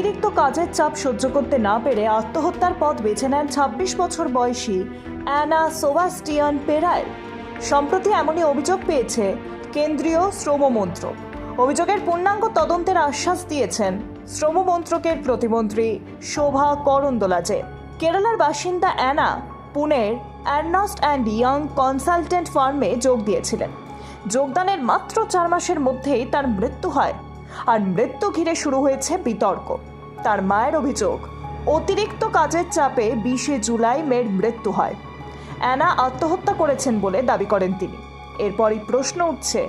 অতিরিক্ত কাজের চাপ সহ্য করতে না পেরে আত্মহত্যার পথ বেছে নেন ছাব্বিশ বছর বয়সী অ্যানা সোভাস্টিয়ান পেরায় সম্প্রতি এমনই অভিযোগ পেয়েছে কেন্দ্রীয় শ্রম মন্ত্রক অভিযোগের পূর্ণাঙ্গ তদন্তের আশ্বাস দিয়েছেন শ্রম মন্ত্রকের প্রতিমন্ত্রী শোভা করন্দোলাজে কেরালার বাসিন্দা অ্যানা পুনের অ্যারনস্ট অ্যান্ড ইয়াং কনসালটেন্ট ফার্মে যোগ দিয়েছিলেন। যোগদানের মাত্র চার মাসের মধ্যেই তার মৃত্যু হয়। আর মৃত্যু ঘিরে শুরু হয়েছে বিতর্ক। তার মায়ের অভিযোগ, অতিরিক্ত কাজের চাপে বিশে জুলাই মেয়ের মৃত্যু হয়। অ্যানা আত্মহত্যা করেছেন বলে দাবি করেন তিনি। এরপরই প্রশ্ন উঠছে,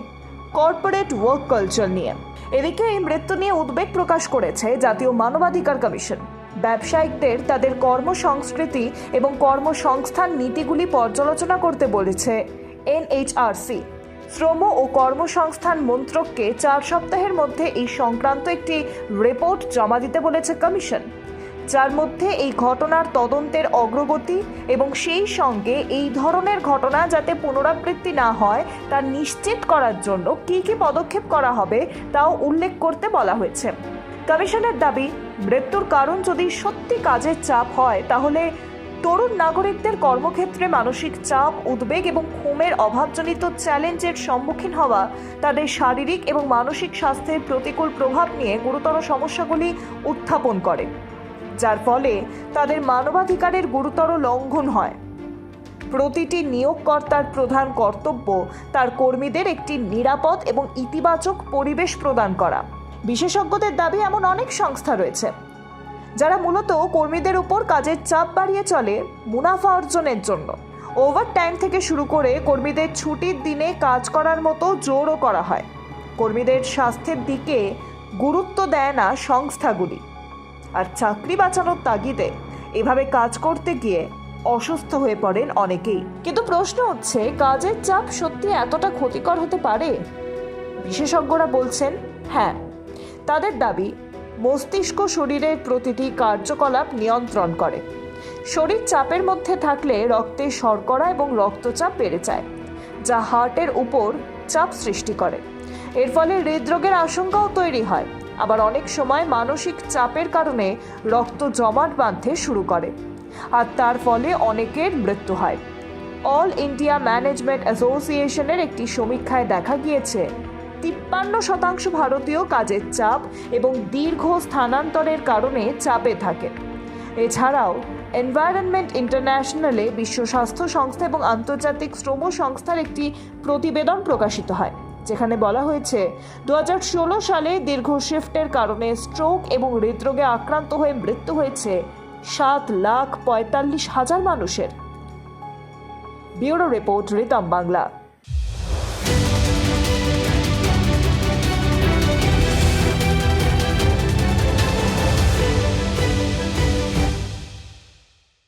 কর্পোরেট ওয়ার্ক কালচার নিয়ে। এদিকে এই মৃত্যু নিয়ে উদ্বেগ প্রকাশ করেছে জাতীয় মানবাধিকার কমিশন। ব্যবসায়িকদের তাদের কর্মসংস্কৃতি এবং কর্মসংস্থান নীতিগুলি পর্যালোচনা করতে বলেছে এনএইচআরসি। শ্রম ও কর্মসংস্থান মন্ত্রককে চার সপ্তাহের মধ্যে এই সংক্রান্ত একটি রিপোর্ট জমা দিতে বলেছে কমিশন। যার মধ্যে এই ঘটনার তদন্তের অগ্রগতি এবং সেই সঙ্গে এই ধরনের ঘটনা যাতে পুনরাবৃত্তি না হয়, তা নিশ্চিত করার জন্য কী কী পদক্ষেপ করা হবে তাও উল্লেখ করতে বলা হয়েছে। কমিশনের দাবি, মৃত্যুর কারণ যদি সত্যি কাজের চাপ হয়, তাহলে তরুণ নাগরিকদের কর্মক্ষেত্রে মানসিক চাপ, উদ্বেগ এবং ঘুমের অভাবজনিত চ্যালেঞ্জের সম্মুখীন হওয়া, তাদের শারীরিক এবং মানসিক স্বাস্থ্যের প্রতিকূল প্রভাব নিয়ে গুরুতর সমস্যাগুলি উত্থাপন করে, যার ফলে তাদের মানবাধিকারের গুরুতর লঙ্ঘন হয়। প্রতিটি নিয়োগকর্তার প্রধান কর্তব্য তার কর্মীদের একটি নিরাপদ এবং ইতিবাচক পরিবেশ প্রদান করা। বিশেষজ্ঞদের দাবি এমন অনেক সংস্থা রয়েছে। যারা মূলত কর্মীদের উপর কাজের চাপ বাড়িয়ে চলে মুনাফা অর্জনের জন্য। ওভার টাইম থেকে শুরু করে কর্মীদের ছুটির দিনে কাজ করার মতো জোরও করা হয়। কর্মীদের স্বাস্থ্যের দিকে গুরুত্ব দেয় না সংস্থাগুলি। আর চাকরি বাঁচানোর তাগিদে এভাবে কাজ করতে গিয়ে অসুস্থ হয়ে পড়েন অনেকেই। কিন্তু প্রশ্ন হচ্ছে, কাজের চাপ সত্যি এতটা ক্ষতিকর হতে পারে? বিশেষজ্ঞরা বলছেন হ্যাঁ। তাদের দাবি মস্তিষ্ক শরীরের প্রতিটি কার্যকলাপ নিয়ন্ত্রণ করে। শরীর চাপের মধ্যে থাকলে রক্তে শর্করা এবং রক্তচাপ বেড়ে যায়, যা হার্টের উপর চাপ সৃষ্টি করে। এর ফলে হৃদরোগের আশঙ্কাও তৈরি হয়। আবার অনেক সময় মানসিক চাপের কারণে রক্ত জমাট বাঁধতে শুরু করে, আর তার ফলে অনেকের মৃত্যু হয়। অল ইন্ডিয়া ম্যানেজমেন্ট অ্যাসোসিয়েশনের একটি সমীক্ষায় দেখা গিয়েছে তিপ্পান্ন শতাংশ ভারতীয় কাজের চাপ এবং দীর্ঘ স্থানান্তরের কারণে চাপে থাকে। এছাড়াও এনভায়রনমেন্ট ইন্টারন্যাশনালে বিশ্ব স্বাস্থ্য সংস্থা এবং আন্তর্জাতিক শ্রম সংস্থার একটি প্রতিবেদন প্রকাশিত হয়, যেখানে বলা হয়েছে দু হাজার ষোলো সালে দীর্ঘ শিফটের কারণে স্ট্রোক এবং হৃদরোগে আক্রান্ত হয়ে মৃত্যু হয়েছে সাত লাখ পঁয়তাল্লিশ হাজার মানুষের। Bureau report Ritam Bangla.